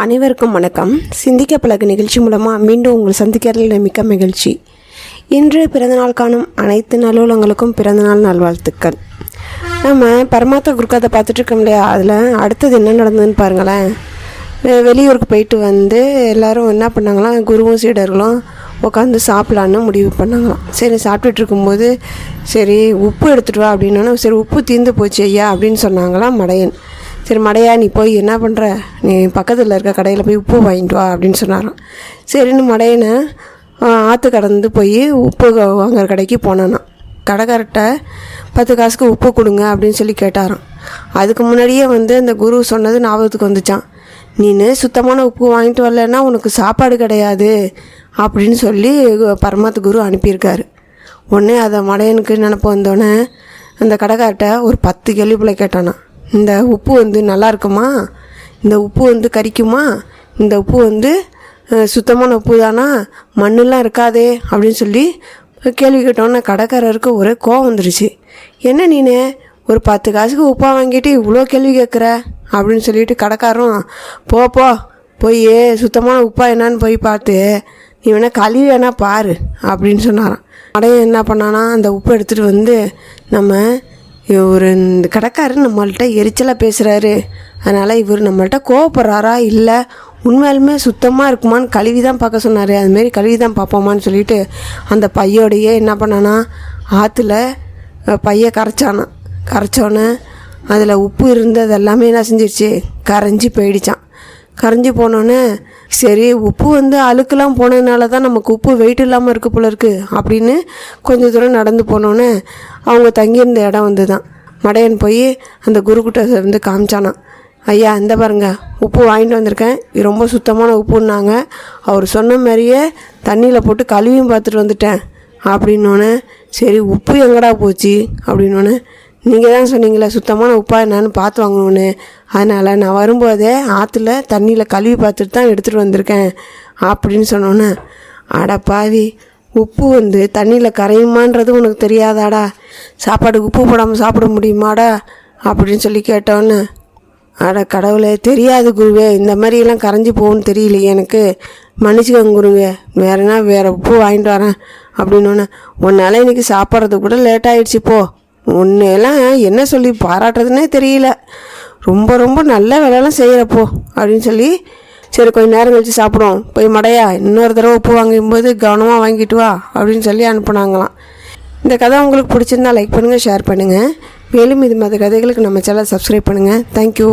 அனைவருக்கும் வணக்கம். சிந்திக்க பழகு நிகழ்ச்சி மூலமாக மீண்டும் உங்கள் சந்திக்கிறதில் மிக்க மகிழ்ச்சி. இன்று பிறந்தநாள் காணும் அனைத்து நலுவலங்களுக்கும் பிறந்தநாள் நல்வாழ்த்துக்கள். நம்ம பரமாத்த குருக்காதை பார்த்துட்டு இருக்கோம் இல்லையா? அதில் அடுத்தது என்ன நடந்ததுன்னு பாருங்களேன். வெளியூருக்கு போயிட்டு வந்து எல்லாரும் என்ன பண்ணாங்களாம்? குருவும் சீடர்களும் உட்காந்து சாப்பிட்லான்னு முடிவு பண்ணாங்களாம். சரி சாப்பிட்டுட்டு இருக்கும்போது சரி உப்பு எடுத்துகிட்டு வா அப்படின்னா சரி உப்பு தீர்ந்து போச்சு ஐயா அப்படின்னு சொன்னாங்களாம் மடையன். சரி மடையா நீ போய் என்ன பண்ணுற நீ பக்கத்தில் இருக்க கடையில் போய் உப்பு வாங்கிட்டு வா அப்படின்னு சொன்னாராம். சரின்னு மடையனை ஆற்று கடந்து போய் உப்பு வாங்குற கடைக்கு போனானாம். கடைக்கார்ட்ட பத்து காசுக்கு உப்பு கொடுங்க அப்படின்னு சொல்லி கேட்டாராம். அதுக்கு முன்னாடியே வந்து அந்த குரு சொன்னது ஞாபகத்துக்கு வந்துச்சான் நீனு சுத்தமான உப்பு வாங்கிட்டு வரலன்னா உனக்கு சாப்பாடு கிடையாது அப்படின்னு சொல்லி பரமாத்து குரு அனுப்பியிருக்காரு. உடனே அதை மடையனுக்கு நினப்பு வந்தோடனே அந்த கடைக்கார்ட்ட ஒரு பத்து கேள்வி போல கேட்டானா இந்த உப்பு வந்து நல்லா இருக்குமா இந்த உப்பு வந்து கரிக்குமா? இந்த உப்பு வந்து சுத்தமான உப்பு தானா? மண்ணெலாம் இருக்காதே அப்படின்னு சொல்லி கேள்வி கேட்டோன்னே கடைக்காரருக்கு ஒரே கோவம் வந்துருச்சு. என்ன நீனே? ஒரு பத்து காசுக்கு உப்பாக வாங்கிட்டு இவ்வளோ கேள்வி கேட்குற? அப்படின்னு சொல்லிட்டு கடைக்காரரும் போ போ போய் சுத்தமான உப்பா என்னன்னு போய் பார்த்து நீ வேணா கழுவி வேணா பாரு அப்படின்னு சொன்னாராம். அடையன் என்ன பண்ணானா அந்த உப்பு எடுத்துகிட்டு வந்து நம்ம ஒரு இந்த கடைக்காரர் நம்மள்கிட்ட எரிச்சலாக பேசுகிறாரு அதனால் இவர் நம்மள்கிட்ட கோவப்படுறாரா? இல்லை உண்மையாலுமே சுத்தமாக இருக்குமான்னு கழுவி தான் பார்க்க சொன்னார். அதுமாரி கழுவி தான் பார்ப்போமான்னு சொல்லிட்டு அந்த பையோடையே என்ன பண்ணானா ஆற்றுல பைய கரைச்சானான் கரைச்சோன்னே அதில் உப்பு இருந்தது எல்லாமே என்ன செஞ்சிருச்சு? கரைஞ்சி போயிடுச்சான் கரைஞ்சி போனோன்னே சரி உப்பு வந்து அழுக்கெல்லாம் போனதுனால தான் நமக்கு உப்பு வெயிட் இல்லாமல் இருக்கு போல இருக்கு அப்படின்னு கொஞ்சம் தூரம் நடந்து போனோன்னே அவங்க தங்கியிருந்த இடம் வந்து தான் மடையன் போய் அந்த குருக்கிட்ட வந்து காமிச்சானான் ஐயா இந்த பாருங்க உப்பு வாங்கிட்டு வந்திருக்கேன். இது ரொம்ப சுத்தமான உப்புன்னாங்க. அவர் சொன்ன மாதிரியே தண்ணியில் போட்டு கழுவியும் பார்த்துட்டு வந்துட்டேன். அப்படின்னோடனே சரி உப்பு எங்கடா போச்சு? அப்படின்னோடனே நீங்கள் தான் சொன்னீங்களே சுத்தமான உப்பா என்னன்னு பார்த்து வாங்கணும்னு. அதனால் நான் வரும்போதே ஆற்றுல தண்ணியில் கழுவி பார்த்துட்டு தான் எடுத்துகிட்டு வந்திருக்கேன் அப்படின்னு சொன்னோன்னே. அட பாவி உப்பு வந்து தண்ணியில் கரையுமான்றது உனக்கு தெரியாதாடா. சாப்பாடுக்கு உப்பு போடாமல் சாப்பிட முடியுமாடா அப்படின்னு சொல்லி கேட்டோன்னே. அட கடவுளே தெரியாது குருவே இந்த மாதிரியெல்லாம் கரைஞ்சி போகும்னு தெரியலையே எனக்கு. மன்னிச்சுக்கோங்க குருவே வேறனா வேறு உப்பு வாங்கிட்டு வரேன் அப்படின்னோன்னே. உன்னால் இன்னைக்கு சாப்பிட்றது கூட லேட் ஆகிடுச்சு போ. உன்னையெல்லாம் என்ன சொல்லி பாராட்டுறதுன்னே தெரியல. ரொம்ப ரொம்ப நல்ல வேலையெல்லாம் செய்கிறப்போ அப்படின்னு சொல்லி சரி கொஞ்சம் நேரம் கழிச்சு சாப்பிடுவோம். போய் மடையா இன்னொரு தடவை உப்பு வாங்கும்போது கவனமாக வாங்கிட்டு வா அப்படின்னு சொல்லி அனுப்புனாங்களாம். இந்த கதை உங்களுக்கு பிடிச்சிருந்தா லைக் பண்ணுங்கள் ஷேர் பண்ணுங்கள் மேலும் இது மாதிரி கதைகளுக்கு நம்ம சேனல் சப்ஸ்கிரைப் பண்ணுங்கள் தேங்க்யூ